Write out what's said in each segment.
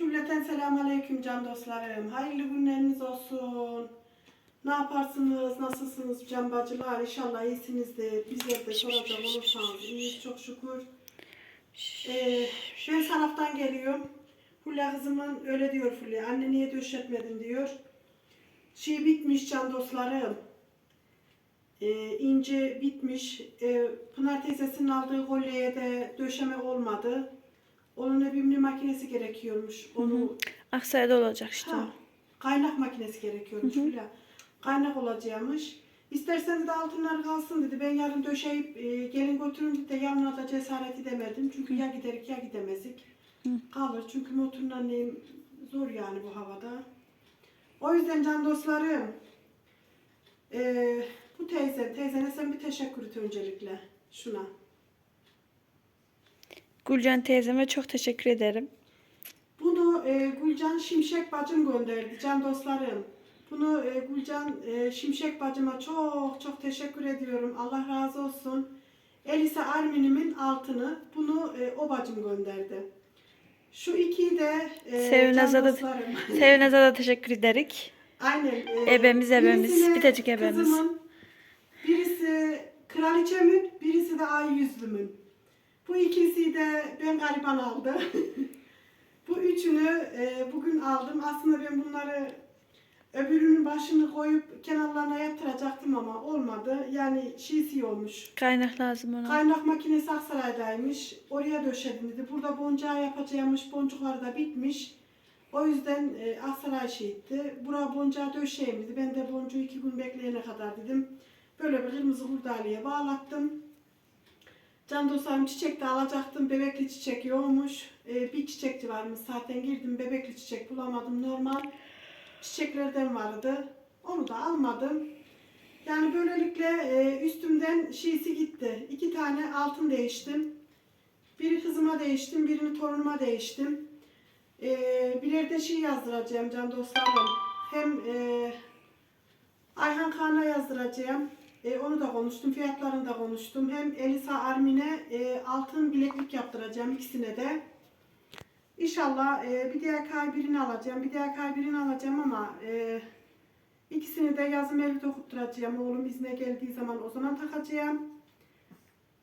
Cümleten selamun aleyküm can dostlarım. Hayırlı günleriniz olsun. Ne yaparsınız, nasılsınız can bacılar? İnşallah iyisinizdir. Bizler de soracak olursanız iyiyiz çok şükür. Ee, ben taraftan geliyorum. Fulya kızımın öyle diyor Fulya. Anne niye döşetmedin diyor. Şey bitmiş can dostlarım. Ee, ince bitmiş. Ee, Pınar teyzesinin aldığı kolyeye de döşeme olmadı. Onun bir makinesi gerekiyormuş. Onu Aksaray'da olacak işte. Ha, kaynak makinesi gerekiyormuş Hülya. Kaynak olacakmış. İsterseniz de altınlar kalsın dedi. Ben yarın döşeyip e, gelin götürün dedi de yanına da cesaret edemedim. Çünkü ya giderik ya gidemezdik. Kalır. Çünkü motorun annem zor yani bu havada. O yüzden can dostlarım e, bu teyze, teyzene sen bir teşekkür et öncelikle şuna. Gülcan teyzeme çok teşekkür ederim. Bunu e, Gülcan Şimşek bacım gönderdi can dostlarım. Bunu e, Gülcan e, Şimşek bacıma çok çok teşekkür ediyorum. Allah razı olsun. Elisa Armin'imin altını bunu e, o bacım gönderdi. Şu ikiyi de e, Sevinaz'a da-. Sevinaz'a da teşekkür ederek. Aynen. e, Ebemiz, ebemiz, birisine bir tecik ebemiz. Kızımın, birisi kraliçemin, birisi de ay yüzlümün. Bu ikisi de ben gariban aldı. Bu üçünü e, bugün aldım. Aslında ben bunları öbürünün başını koyup kenarlarına yaptıracaktım ama olmadı. Yani şisi olmuş. Kaynak lazım ona. Kaynak makinesi Aksaray'daymış. Oraya döşedim dedi. Burada boncağı yapacağımış. Boncukları da bitmiş. O yüzden e, Aksaray şeyitti. Buraya boncağı döşeyim dedi. Ben de boncuğu iki gün bekleyene kadar dedim. Böyle bir kırmızı hurdaliye bağlattım. Can dostlarım çiçek de alacaktım. Bebekli çiçek yoğmuş. E, bir çiçekçi varmış zaten girdim. Bebekli çiçek bulamadım. Normal çiçeklerden vardı. Onu da almadım. Yani böylelikle e, üstümden şiisi gitti. İki tane altın değiştim. Biri kızıma değiştim, birini torunuma değiştim. E, birer de şey yazdıracağım can dostlarım. Hem e, Ayhan Kağan'a yazdıracağım. E, onu da konuştum, fiyatlarını da konuştum. Hem Elisa Armin'e e, altın bileklik yaptıracağım ikisine de. İnşallah e, bir diğer birini alacağım, bir diğer birini alacağım ama e, İkisini de yazım evde okutturacağım. Oğlum izne geldiği zaman o zaman takacağım.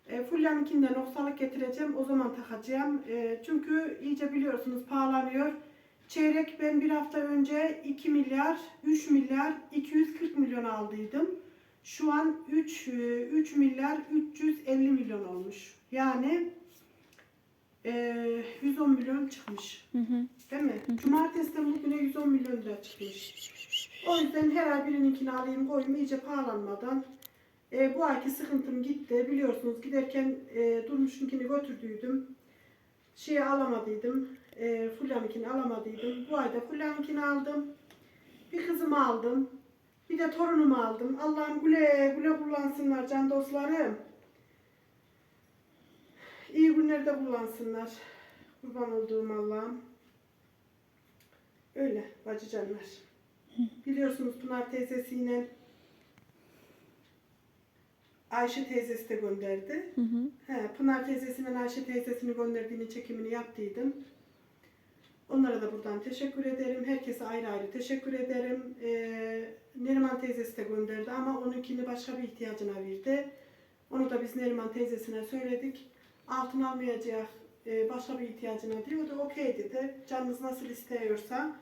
E, Fulya'nınkinden oksalık getireceğim. O zaman takacağım. E, çünkü iyice biliyorsunuz pahalanıyor. Çeyrek ben bir hafta önce 2 milyar, 3 milyar, 240 milyon aldıydım. Şu an 3, 3 milyar 350 milyon olmuş. Yani e, 110 milyon çıkmış. Hı hı. Değil mi? Cumartesiden bugüne 110 milyon lira çıkmış. O yüzden her ay birininkini alayım koyayım iyice pahalanmadan. E, bu ayki sıkıntım gitti. Biliyorsunuz giderken e, Durmuş'unkini götürdüydüm. Şeyi alamadıydım. E, Fulya'nınkini alamadıydım. Bu ayda Fulya'nınkini aldım. Bir kızımı aldım. Bir de torunumu aldım. Allah'ım güle güle kullansınlar can dostlarım. İyi günlerde kullansınlar. Kurban olduğum Allah'ım. Öyle bacıcanlar. Biliyorsunuz Pınar teyzesiyle Ayşe teyzesi de gönderdi. Hı hı. He, Pınar teyzesinden Ayşe teyzesini gönderdiğini çekimini yaptıydım. Onlara da buradan teşekkür ederim. Herkese ayrı ayrı teşekkür ederim. Ee, Neriman teyzesi de gönderdi ama onunkini başka bir ihtiyacına verdi. Onu da biz Neriman teyzesine söyledik. Altın almayacak e, başka bir ihtiyacına diyor. O da okey dedi. Canınız nasıl istiyorsa.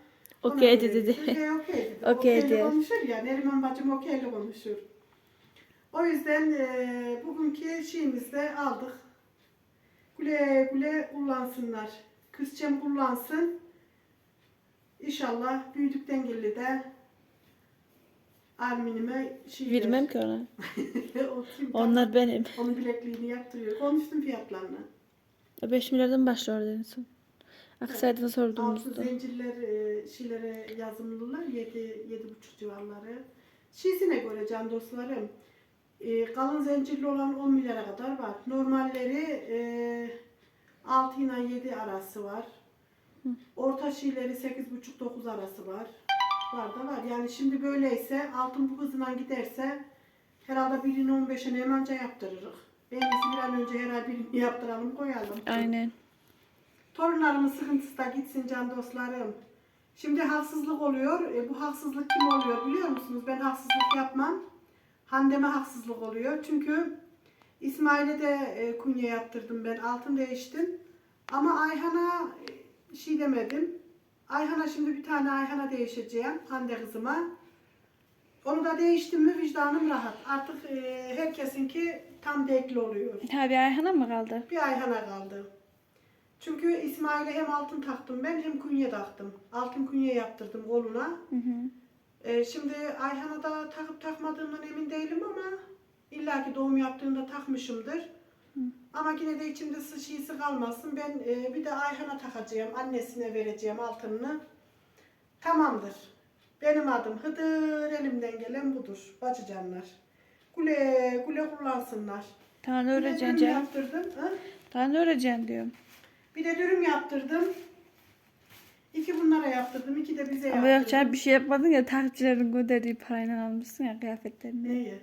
ona Okey dedi. He, okey dedi. Okey Okeyli diyor. konuşur ya. Neriman bacım okeyli konuşur. O yüzden e, bugünkü şeyimizi de aldık. Güle güle kullansınlar. Kızcem kullansın. İnşallah büyüdükten geldi de Armin'ime şey Vermem ki ona. o kim Onlar benim. Onun bilekliğini yaptırıyor. Konuştum fiyatlarını. 5 milyardan başlıyor son. Aksaray'dan Altı sorduğumuzda. zincirler e, şeylere yazımlılar. 7 yedi buçuk civarları. Şişine göre can dostlarım. E, kalın zincirli olan 10 milyara kadar var. Normalleri e, 6 ile 7 arası var. Orta şeyleri 8,5-9 arası var. Var da var. Yani şimdi böyleyse altın bu hızına giderse herhalde birini 15'e hemenca yaptırırız. En iyisi bir an önce her ay birini yaptıralım koyalım. Aynen. Torunlarımın sıkıntısı da gitsin can dostlarım. Şimdi haksızlık oluyor. E, bu haksızlık kim oluyor biliyor musunuz? Ben haksızlık yapmam. Hande'me haksızlık oluyor. Çünkü İsmail'e de e, kunye yaptırdım ben. Altın değiştim. Ama Ayhan'a e, şey demedim. Ayhan'a şimdi bir tane Ayhan'a değişeceğim. Hande kızıma. Onu da değiştim mi vicdanım rahat. Artık e, herkesinki tam dekli oluyor. Ha bir Ayhan'a mı kaldı? Bir Ayhan'a kaldı. Çünkü İsmail'e hem altın taktım ben hem kunye taktım. Altın kunye yaptırdım koluna. Hı hı. Ee, şimdi Ayhan'a da takıp takmadığımdan emin değilim ama illaki doğum yaptığında takmışımdır. Ama yine de içimde sıçıyısı kalmasın. Ben e, bir de Ayhan'a takacağım. Annesine vereceğim altınını. Tamamdır. Benim adım Hıdır. Elimden gelen budur. Bacıcanlar. Güle güle kullansınlar. Daha ne Bir de öğreceksin dürüm canım? yaptırdım. Ha? Daha ne öğreceksin diyorum. Bir de dürüm yaptırdım. İki bunlara yaptırdım. iki de bize Ama yaptırdım. yok canım bir şey yapmadın ya takipçilerin gönderdiği parayla almışsın ya kıyafetlerini. Neyi?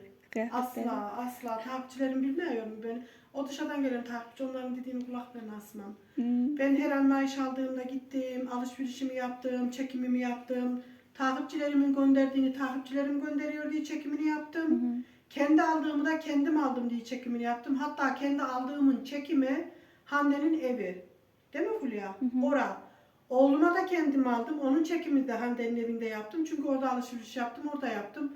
Asla asla takipçilerim bilmiyor mu beni? O dışarıdan gelen takipçi onların dediğini kulaklarına asmam. Hı. Ben her an maaş aldığımda gittim, alışverişimi yaptım, çekimimi yaptım. Takipçilerimin gönderdiğini takipçilerim gönderiyor diye çekimini yaptım. Hı. Kendi aldığımı da kendim aldım diye çekimini yaptım. Hatta kendi aldığımın çekimi Hande'nin evi. Değil mi Fulya? hı. Ora. Oğluna da kendim aldım. Onun çekimini de Hande'nin evinde yaptım. Çünkü orada alışveriş yaptım, orada yaptım.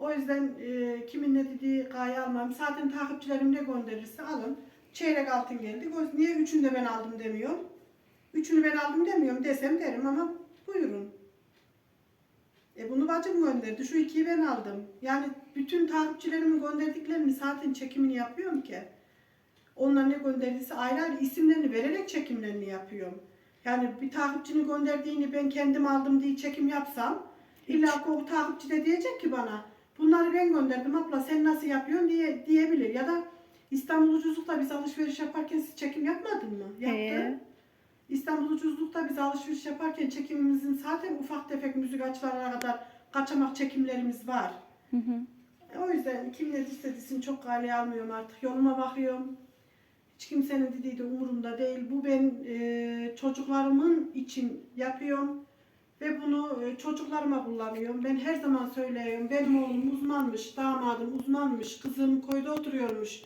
O yüzden e, kimin ne dediği gaye almam. Zaten takipçilerim ne gönderirse alın. Çeyrek altın geldi. Niye üçünü de ben aldım demiyorum. Üçünü ben aldım demiyorum desem derim ama buyurun. E bunu bacım gönderdi. Şu ikiyi ben aldım. Yani bütün takipçilerimin gönderdiklerini zaten çekimini yapıyorum ki. Onlar ne gönderdiyse ayrı ayrı isimlerini vererek çekimlerini yapıyorum. Yani bir takipçinin gönderdiğini ben kendim aldım diye çekim yapsam illa o takipçi de diyecek ki bana bunları ben gönderdim abla sen nasıl yapıyorsun diye diyebilir. Ya da İstanbul Ucuzluk'ta biz alışveriş yaparken siz çekim yapmadın mı? Yaptı. Ee? İstanbul Ucuzluk'ta biz alışveriş yaparken çekimimizin zaten ufak tefek müzik açılarına kadar kaçamak çekimlerimiz var. Hı hı. O yüzden kim ne istediğini çok galiye almıyorum artık. Yoluma bakıyorum. Hiç kimsenin dediği de umurumda değil. Bu ben e, çocuklarımın için yapıyorum. Ve bunu e, çocuklarıma kullanıyorum. Ben her zaman söylüyorum. Benim oğlum uzmanmış, damadım uzmanmış, kızım koyda oturuyormuş.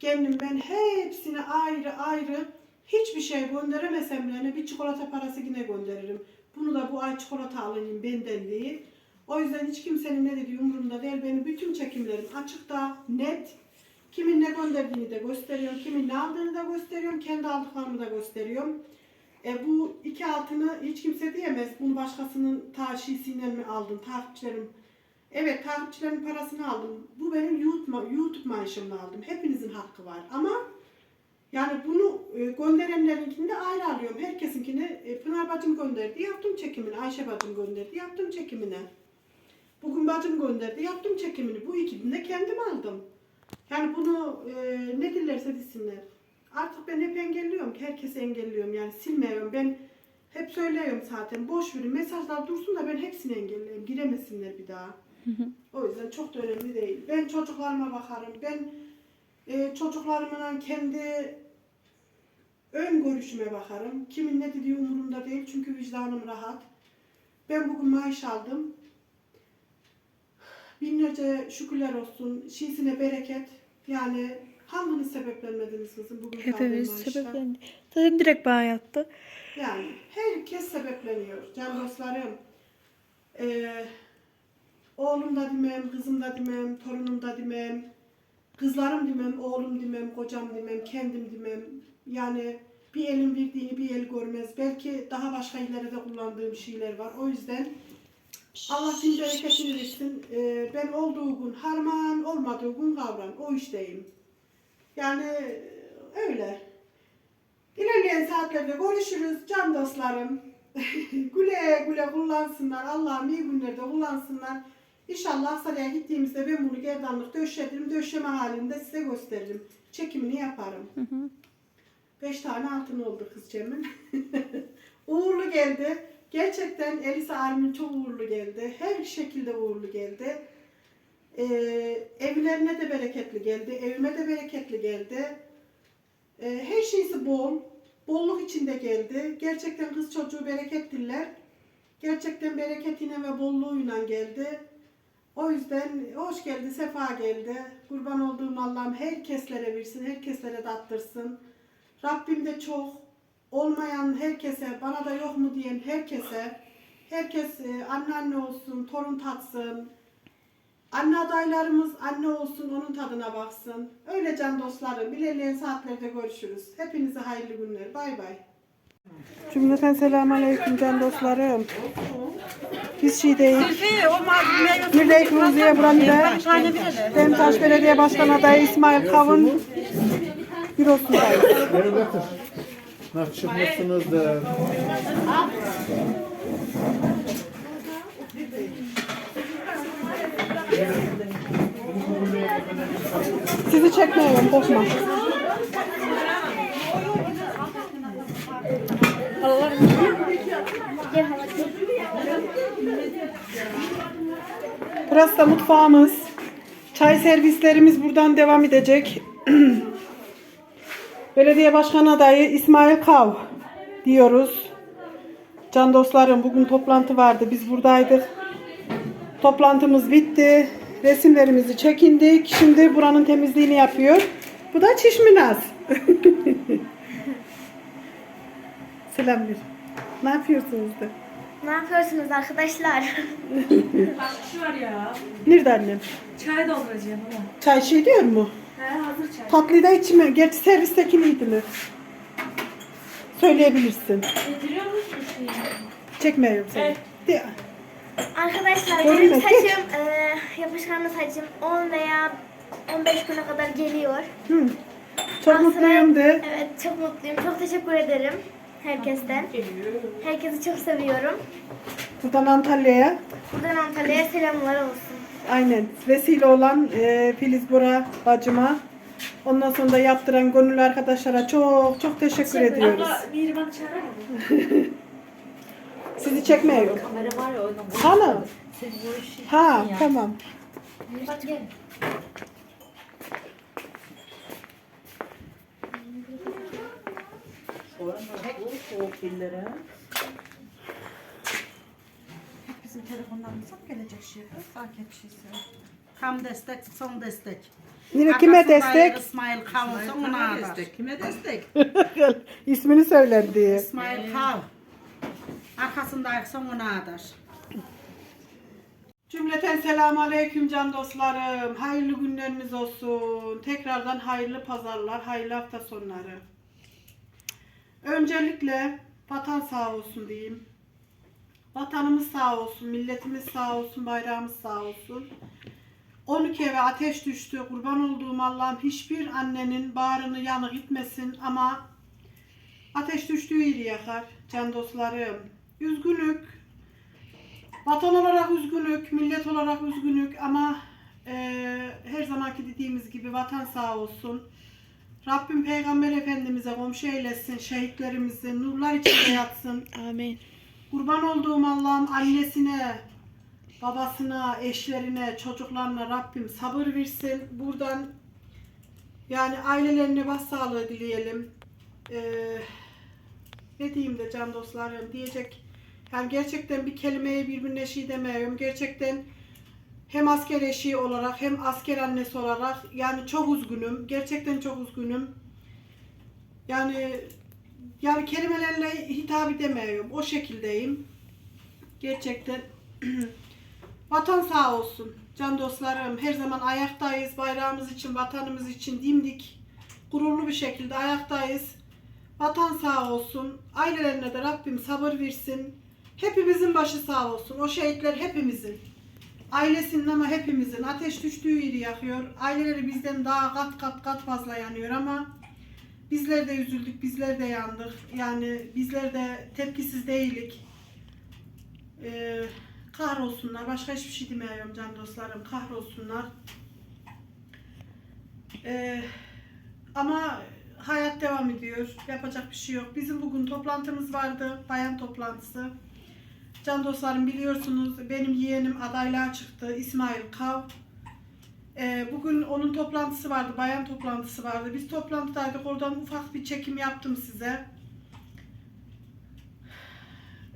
Kendim ben hepsine ayrı ayrı hiçbir şey gönderemesem bile bir çikolata parası yine gönderirim. Bunu da bu ay çikolata alayım benden değil. O yüzden hiç kimsenin ne dediği umurumda değil. Benim bütün çekimlerim açıkta, net. Kimin ne gönderdiğini de gösteriyorum. Kimin ne aldığını da gösteriyorum. Kendi aldıklarımı da gösteriyorum. E, bu iki altını hiç kimse diyemez. Bunu başkasının taşisiyle mi aldın? Takipçilerim. Evet takipçilerin parasını aldım. Bu benim YouTube, YouTube maaşımla aldım. Hepinizin hakkı var. Ama yani bunu e, gönderenlerinkini de ayrı alıyorum. Herkesinkini e, Pınar bacım gönderdi. Yaptım çekimini. Ayşe bacım gönderdi. Yaptım çekimini. Bugün bacım gönderdi. Yaptım çekimini. Bu ikisini de kendim aldım. Yani bunu e, ne dillerse desinler. Artık ben hep engelliyorum ki. Herkesi engelliyorum. Yani silmiyorum. Ben hep söylüyorum zaten. Boş verin. Mesajlar dursun da ben hepsini engelleyeyim. Giremesinler bir daha. O yüzden çok da önemli değil. Ben çocuklarıma bakarım. Ben e, çocuklarımla kendi ön görüşüme bakarım. Kimin ne dediği umurumda değil. Çünkü vicdanım rahat. Ben bugün maaş aldım. Binlerce şükürler olsun. Şiisine bereket. Yani hanginiz sebeplenmediniz kızım bugün Hepimiz aldığım maaşla? sebeplendi. Zaten direkt bana yattı. Yani herkes sebepleniyor. Can dostlarım. Ee, oğlum da demem, kızım da demem, torunum da demem, kızlarım demem, oğlum demem, kocam demem, kendim demem. Yani bir elin bildiğini bir el görmez. Belki daha başka de kullandığım şeyler var. O yüzden Allah bin bereketini versin. Ee, ben olduğu gün harman, olmadığı gün kavran. O işteyim. Yani öyle. İlerleyen saatlerde görüşürüz can dostlarım. güle güle kullansınlar. Allah'ım iyi günlerde kullansınlar. İnşallah Aksaray'a gittiğimizde ben bunu gerdanlık döşedim. Döşeme halinde size gösteririm. Çekimini yaparım. Hı hı. Beş tane altın oldu kızcağımın. uğurlu geldi. Gerçekten Elisa Armin çok uğurlu geldi. Her şekilde uğurlu geldi. Ee, evlerine de bereketli geldi. Evime de bereketli geldi. Ee, her şeysi bol. bolluk içinde geldi. Gerçekten kız çocuğu bereket diller. Gerçekten bereketiyle ve bolluğuyla geldi. O yüzden hoş geldi, sefa geldi. Kurban olduğum Allah'ım herkeslere versin, herkeslere tattırsın. Rabbim de çok olmayan herkese, bana da yok mu diyen herkese, herkes e, anneanne olsun, torun tatsın. Anne adaylarımız anne olsun, onun tadına baksın. Öyle can dostlarım, ilerleyen saatlerde görüşürüz. Hepinize hayırlı günler. Bay bay. Cümleten selamun aleyküm can dostlarım. Biz şeydeyiz. Mirlek Ruziye Buran'da Demtaş Belediye Başkan adayı İsmail Kavun bürosundayız. Götür. Nasıl çıkmışsınızdır? Sizi çekmiyorum, korkma. Burası da mutfağımız. Çay servislerimiz buradan devam edecek. Belediye Başkan adayı İsmail Kav diyoruz. Can dostlarım bugün toplantı vardı. Biz buradaydık. Toplantımız bitti. Resimlerimizi çekindik. Şimdi buranın temizliğini yapıyor. Bu da Çişminaz. Selam ver. Ne yapıyorsunuz da? Ne yapıyorsunuz arkadaşlar? Şu var ya. Nerede annem? Çay dolduracağım ama. Çay şey diyor mu? He hazır çay. Tatlıyı da içme. Gerçi servisteki miydi mi? Söyleyebilirsin. Getiriyor musun şeyi? Çekmiyorum seni. Evet. De- Arkadaşlar benim saçım, e, yapışkanlı saçım 10 veya 15 güne kadar geliyor. Hı. Çok Aslında- mutluyum de. Evet çok mutluyum. Çok teşekkür ederim herkesten. Herkesi çok seviyorum. Buradan Antalya'ya. Buradan Antalya'ya selamlar olsun. Aynen. Vesile olan e, Filiz Bora bacıma. Ondan sonra da yaptıran gönüllü arkadaşlara çok çok teşekkür ediyoruz. Abla bir bana çağırır mı? Sizi çekmiyorum. Kamera var ya oynamak. Tamam. Senin o işi. Ha tamam. Bak gel. Bizim telefondan mı gelecek şey? Fark et şeysi. Tam destek, son destek. Yine kime Arkasındayız destek? İsmail Kav, sonuna kadar. Kime destek? İsmini söyler diye. İsmail Kav. Arkasındayız sonuna kadar. Cümleten selamun aleyküm can dostlarım. Hayırlı günleriniz olsun. Tekrardan hayırlı pazarlar, hayırlı hafta sonları. Öncelikle vatan sağ olsun diyeyim. Vatanımız sağ olsun, milletimiz sağ olsun, bayrağımız sağ olsun. 12 eve ateş düştü. Kurban olduğum Allah'ım hiçbir annenin bağrını yanı gitmesin ama ateş düştüğü yeri yakar can dostlarım. Üzgünük. Vatan olarak üzgünük, millet olarak üzgünük ama eee, her zamanki dediğimiz gibi vatan sağ olsun. Rabbim Peygamber Efendimiz'e komşu eylesin, şehitlerimizi nurlar içinde yatsın. Amin. Kurban olduğum Allah'ım annesine, babasına, eşlerine, çocuklarına Rabbim sabır versin. Buradan yani ailelerine başsağlığı dileyelim. Ee, ne diyeyim de can dostlarım diyecek. Yani gerçekten bir kelimeye birbirine şey demiyorum. Gerçekten hem asker eşi olarak hem asker annesi olarak yani çok üzgünüm. Gerçekten çok üzgünüm. Yani yani kelimelerle hitap edemiyorum. O şekildeyim. Gerçekten vatan sağ olsun. Can dostlarım her zaman ayaktayız. Bayrağımız için, vatanımız için dimdik, gururlu bir şekilde ayaktayız. Vatan sağ olsun. Ailelerine de Rabbim sabır versin. Hepimizin başı sağ olsun. O şehitler hepimizin. Ailesinin ama hepimizin. Ateş düştüğü yeri yakıyor. Aileleri bizden daha kat kat kat fazla yanıyor ama Bizler de üzüldük, bizler de yandık. Yani bizler de tepkisiz değilik. Ee, kahrolsunlar. Başka hiçbir şey demiyorum can dostlarım. Kahrolsunlar. Ee, ama hayat devam ediyor. Yapacak bir şey yok. Bizim bugün toplantımız vardı. Bayan toplantısı. Can dostlarım biliyorsunuz benim yeğenim adaylığa çıktı. İsmail Kav. Ee, bugün onun toplantısı vardı, bayan toplantısı vardı. Biz toplantıdaydık, oradan ufak bir çekim yaptım size.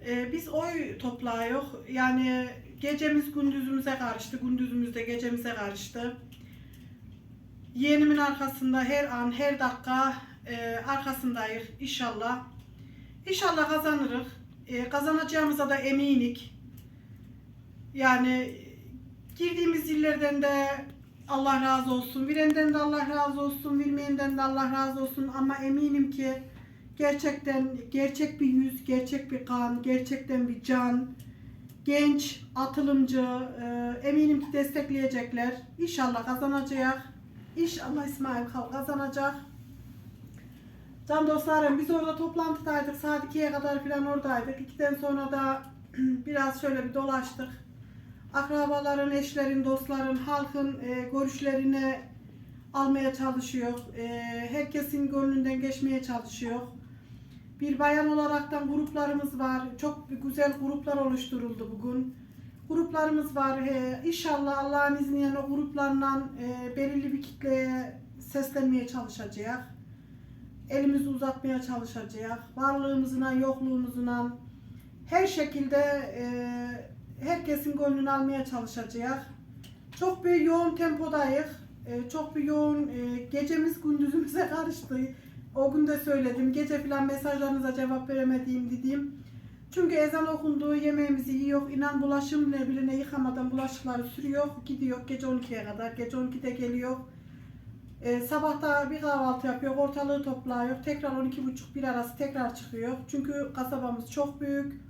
Ee, biz oy toplayıyor. Yani gecemiz gündüzümüze karıştı. Gündüzümüz de gecemize karıştı. Yeğenimin arkasında her an, her dakika e, arkasındayız inşallah. İnşallah kazanırız. E, kazanacağımıza da eminik. Yani girdiğimiz illerden de Allah razı olsun. Virenden de Allah razı olsun. Bilmeyenden de Allah razı olsun. Ama eminim ki gerçekten gerçek bir yüz, gerçek bir kan, gerçekten bir can, genç, atılımcı, e, eminim ki destekleyecekler. İnşallah kazanacak. İnşallah İsmail kazanacak. Can dostlarım biz orada toplantıdaydık. Saat 2'ye kadar falan oradaydık. 2'den sonra da biraz şöyle bir dolaştık. Akrabaların, eşlerin, dostların, halkın e, görüşlerini almaya çalışıyor. E, herkesin gönlünden geçmeye çalışıyor. Bir bayan olaraktan gruplarımız var. Çok güzel gruplar oluşturuldu bugün. Gruplarımız var. E, inşallah Allah'ın izniyle o e, belirli bir kitleye seslenmeye çalışacak. Elimizi uzatmaya çalışacak. Varlığımızla, yokluğumuzla her şekilde e, herkesin gönlünü almaya çalışacak. Çok bir yoğun tempodayız. E, çok bir yoğun e, gecemiz gündüzümüze karıştı. O gün de söyledim. Gece falan mesajlarınıza cevap veremediğim dediğim. Çünkü ezan okundu, yemeğimizi yiyor. İnan bulaşım bile bile yıkamadan bulaşıkları sürüyor. Gidiyor gece 12'ye kadar. Gece 12'de geliyor. Ee, sabahta bir kahvaltı yapıyor, ortalığı topluyor. Tekrar 12.30 bir arası tekrar çıkıyor. Çünkü kasabamız çok büyük.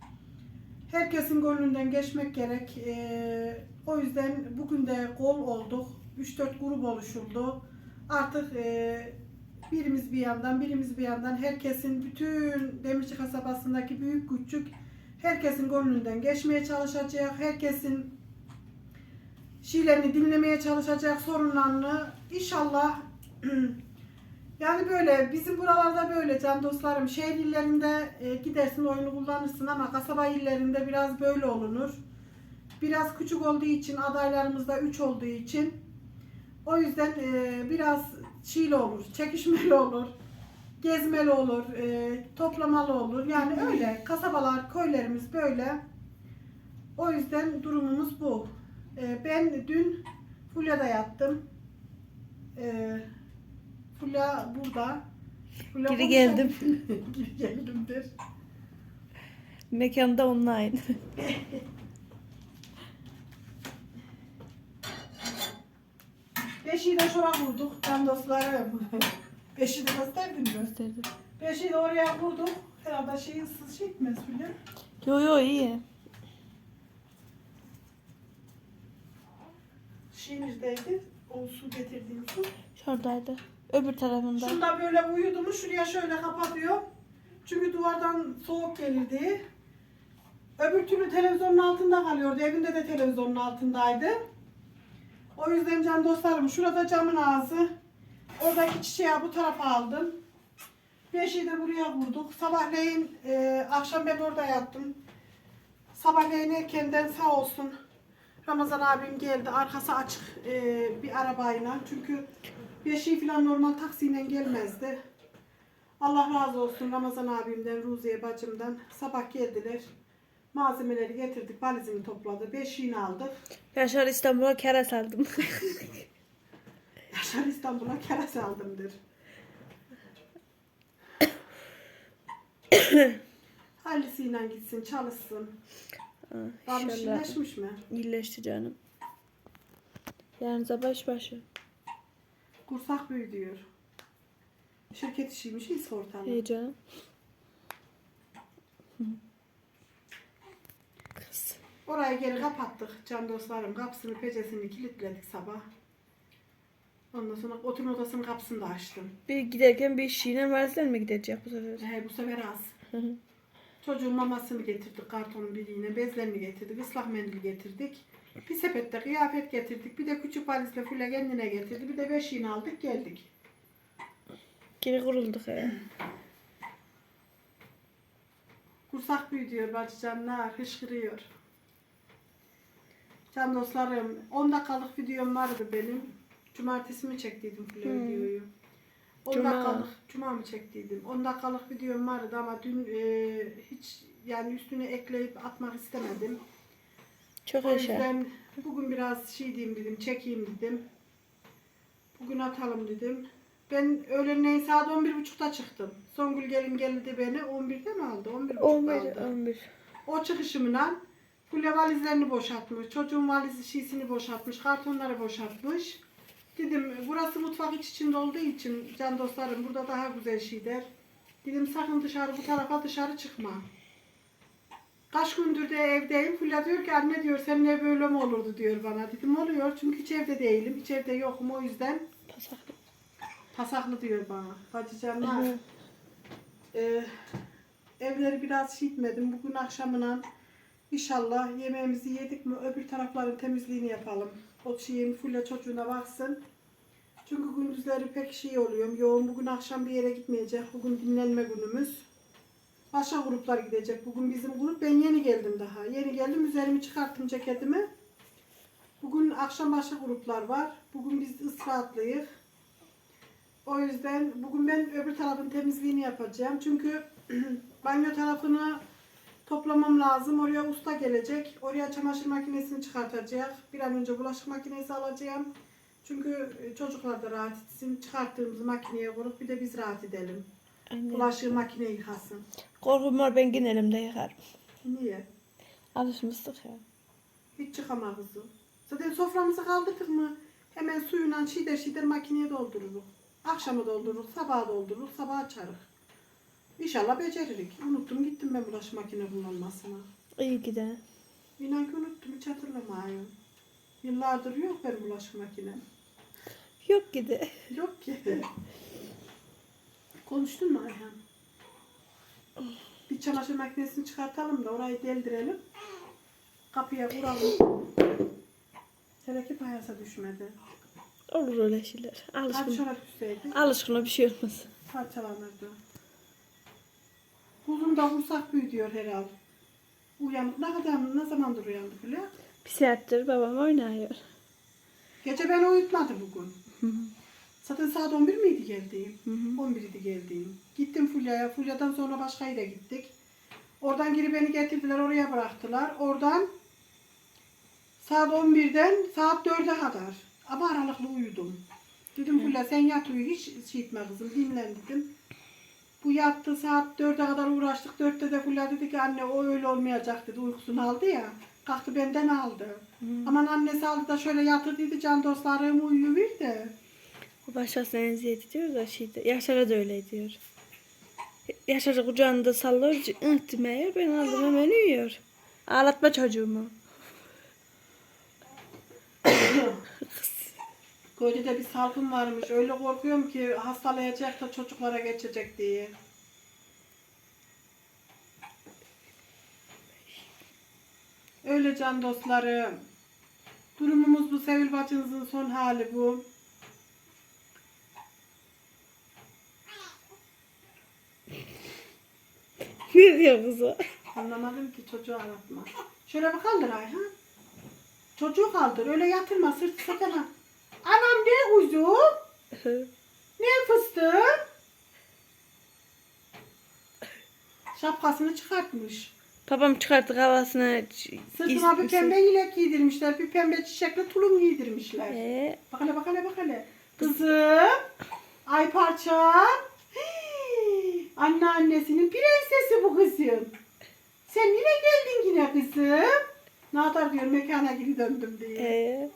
Herkesin gönlünden geçmek gerek. Ee, o yüzden bugün de gol olduk. 3-4 grup oluşuldu. Artık e, birimiz bir yandan, birimiz bir yandan herkesin bütün Demirci kasabasındaki büyük küçük herkesin gönlünden geçmeye çalışacak. Herkesin şeylerini dinlemeye çalışacak sorunlarını inşallah yani böyle bizim buralarda böyle can dostlarım şehir illerinde e, gidersin oyunu kullanırsın ama kasaba illerinde biraz böyle olunur. Biraz küçük olduğu için adaylarımız da 3 olduğu için o yüzden e, biraz şeyli olur, çekişmeli olur, gezmeli olur, e, toplamalı olur. Yani öyle kasabalar, köylerimiz böyle. O yüzden durumumuz bu. E, ben dün Fulya'da yattım. E, Fulya burada. Fulya Geri geldim. Geri geldimdir. Mekanda online. Beşiği de şuraya vurduk. Can dostlarım. Beşiği de gösterdin mi? Gösterdim. Beşiği de oraya vurduk. Herhalde şey ıssız şey etmez Fulya. Yo yo iyi. Şey neredeydi? O su getirdiğim su. Şuradaydı. Öbür tarafında. Şunda böyle uyudu mu şuraya şöyle kapatıyor. Çünkü duvardan soğuk gelir diye. Öbür türlü televizyonun altında kalıyordu. Evinde de televizyonun altındaydı. O yüzden can dostlarım şurada camın ağzı. Oradaki çiçeği bu tarafa aldım. Beşiği de buraya vurduk. Sabahleyin e, akşam ben orada yattım. Sabahleyin erkenden sağ olsun Ramazan abim geldi. Arkası açık e, bir arabayla. Çünkü beşiği falan normal taksiyle gelmezdi. Allah razı olsun Ramazan abimden, Ruziye bacımdan. Sabah geldiler. Malzemeleri getirdik, valizini topladı. Beşiğini aldık. Yaşar İstanbul'a kere saldım. Yaşar İstanbul'a keres aldımdır. Halisiyle gitsin, çalışsın. Varmış, İnşallah iyileşmiş mi? iyileşti canım. Yarın sabah iş başı. Kursak büyü diyor. Şirket işiymiş, İsfortalı. İyi canım. Kız. Orayı geri kapattık can dostlarım. Kapısını, pecesini kilitledik sabah. Ondan sonra oturma odasının kapısını da açtım. Bir giderken bir işine valizden mi gidecek bu sefer? He, bu sefer az. Çocuğun mamasını getirdik kartonun biriyle, bezlerini getirdik, ıslak mendil getirdik. Bir sepette kıyafet getirdik, bir de küçük valizle Fule kendine getirdi, bir de beşiğini aldık geldik. Geri kurulduk ya. Kursak büyü diyor bacı canlar, hışkırıyor. Can dostlarım, 10 dakikalık videom vardı benim. Cumartesi mi çektiydim Fule Hmm. videoyu? 10 Cuma. dakikalık, cuma mı çektiydim? 10 dakikalık videom vardı ama dün e, hiç yani üstüne ekleyip atmak istemedim. Çok O yaşa. yüzden bugün biraz şey diyeyim dedim, çekeyim dedim. Bugün atalım dedim. Ben öğlenleyin saat 11.30'da çıktım. Songül gelin geldi beni 11'de mi aldı? 11.30'da 11 aldı. 11. O çıkışımla Fulya valizlerini boşaltmış. Çocuğun valizi şişini boşaltmış. Kartonları boşaltmış. Dedim burası mutfak iç içinde olduğu için can dostlarım burada daha güzel şey der. Dedim sakın dışarı bu tarafa dışarı çıkma. Kaç gündür de evdeyim. Fulya diyor ki anne diyor senin ev böyle mi olurdu diyor bana. Dedim oluyor çünkü hiç evde değilim. Hiç evde yokum o yüzden Pasaklı. pasaklı diyor bana. Bacıcanlar. Hı. Ee, evleri biraz şişmedim. Bugün akşamına inşallah yemeğimizi yedik mi öbür tarafların temizliğini yapalım. Şeyin fulle çocuğuna baksın. Çünkü gündüzleri pek şey oluyorum. Yoğun bugün akşam bir yere gitmeyecek. Bugün dinlenme günümüz. Başka gruplar gidecek. Bugün bizim grup. Ben yeni geldim daha. Yeni geldim. Üzerimi çıkarttım ceketimi. Bugün akşam başka gruplar var. Bugün biz ıslatlıyız. O yüzden bugün ben öbür tarafın temizliğini yapacağım. Çünkü banyo tarafını toplamam lazım. Oraya usta gelecek. Oraya çamaşır makinesini çıkartacak. Bir an önce bulaşık makinesi alacağım. Çünkü e, çocuklar da rahat etsin. Çıkarttığımızı makineye koyup bir de biz rahat edelim. Aynen. Bulaşığı makine yıkasın. Korkum var ben yine elimde yakarım. Niye? Alışmıştık ya. Hiç çıkamaz kızım. Zaten soframızı kaldırdık mı hemen suyla şider şider makineye doldururuz. Akşama doldururuz, sabaha doldururuz, sabah açarız. İnşallah beceririk. Unuttum gittim ben bulaşık makine kullanmasına. İyi ki de. İnan ki unuttum hiç hatırlamayın. Yıllardır yok benim bulaşık makinem. Yok ki de. Yok ki. Konuştun mu Ayhan? Bir çamaşır makinesini çıkartalım da orayı deldirelim. Kapıya vuralım. Teleki payasa düşmedi. Olur öyle şeyler. Alışkın. şöyle düşseydi Alışkına bir şey olmaz. parçalanırdı. Kuzum da vursak büyüyor herhal. Uyanık ne kadar ne zamandır uyandı bile. Bir saattir babam oynuyor. Gece beni uyutmadı bugün. Zaten saat 11 miydi geldiğim? Hı hı. 11 idi geldiğim. Gittim Fulya'ya. Fulya'dan sonra başka yere gittik. Oradan geri beni getirdiler oraya bıraktılar. Oradan saat 11'den saat 4'e kadar. Ama aralıklı uyudum. Dedim Fulya sen yat uyu hiç şey etme kızım dinlen dedim. Bu yattı saat 4'e kadar uğraştık. 4'te de Fulya dedi ki anne o öyle olmayacak dedi. Uykusunu aldı ya. Kalktı benden aldı. Aman annesi aldı da şöyle yatır dedi can dostlarım uyuyuver de. O başkasına eziyet ediyor da şeyde. Yaşar'a da öyle diyor. Yaşar'ı kucağında sallıyor. ıhtımaya ben aldım hemen uyuyor. Ağlatma çocuğumu. Köyde de bir salgın varmış. Öyle korkuyorum ki hastalayacak da çocuklara geçecek diye. Öyle can dostlarım. Durumumuz bu. Sevil bacınızın son hali bu. Ne diyor kızı? Anlamadım ki çocuğu anlatma. Şöyle bir kaldır Ayhan. Çocuğu kaldır. Öyle yatırma. Sırtı sakana. Anam ne uzun? Ne fıstık? Şapkasını çıkartmış. Babam çıkarttı havasına. Sırtına bir pembe yelek giydirmişler. Bir pembe çiçekli tulum giydirmişler. Ee, Bak hele bak hele bak hele. Kızım. Ay parçam. Hii, Anneannesinin prensesi bu kızım. Sen yine geldin yine kızım. Ne kadar diyor mekana geri döndüm diye. ee.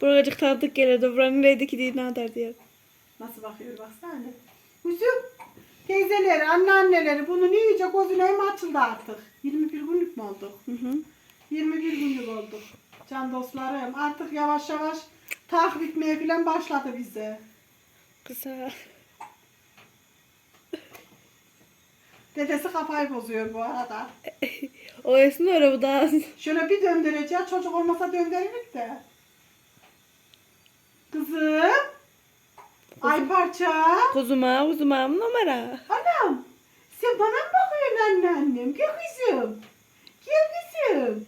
Buracık tanıdık geliyordu. Buranın neredeki diye ne kadar diyor. Nasıl bakıyor baksana. Kuzum. Teyzeleri, anneanneleri bunun iyice gözüne hem açıldı artık. 21 günlük mü olduk? Hı hı. 21 günlük olduk. Can dostlarım artık yavaş yavaş takip etmeye falan başladı bize. Kısa. Dedesi kafayı bozuyor bu arada. O esni öyle bu daha. Şöyle bir döndüreceğiz. Çocuk olmasa döndürürük de. Kızım. Ay parça. Kuzuma, kuzuma numara. Anam. Sen bana mı bakıyorsun anneannem? Gel kızım. Gel kızım.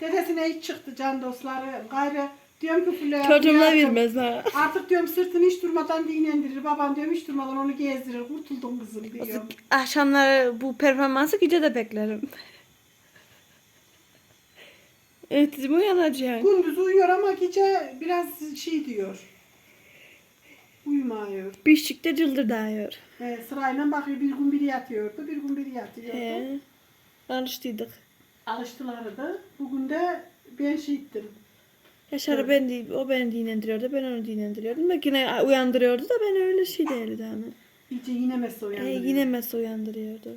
Dedesine hiç çıktı can dostları. Gayrı Diyorum ki Fulya. Çocuğumla ha. Artık diyorum sırtını hiç durmadan dinlendirir. Babam diyorum hiç durmadan onu gezdirir. Kurtuldum kızım diyorum. Akşamları bu performansı gece de beklerim. Evet dedim uyanacaksın. Gündüz uyuyor ama gece biraz şey diyor. Uyumuyor. Bişikte cıldırdıyor. E, sırayla bakıyor bir gün biri yatıyordu, bir gün biri yatıyordu. He. Alıştıydık. Alıştılardı. Bugün de ben şey ettim. Yaşar'ı ben değil, o beni dinlendiriyordu, ben onu dinlendiriyordum. Belki yine uyandırıyordu da ben öyle şey değildi hani. İyice yine mesle E, uyandırıyor. yine mesela uyandırıyordu.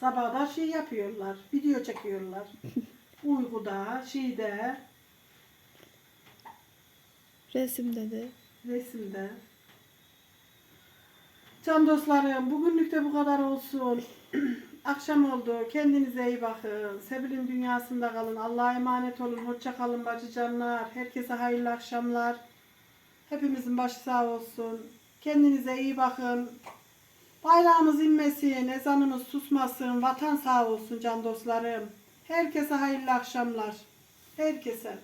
Sabah da şey yapıyorlar, video çekiyorlar. Uykuda, şeyde, Resim dedi. resimde. Can dostlarım, bugünlük de bu kadar olsun. Akşam oldu. Kendinize iyi bakın. Sebil'in dünyasında kalın. Allah'a emanet olun. Hoşça kalın bacı canlar. Herkese hayırlı akşamlar. Hepimizin başı sağ olsun. Kendinize iyi bakın. Bayrağımız inmesin, ezanımız susmasın, vatan sağ olsun can dostlarım. Herkese hayırlı akşamlar. Herkese.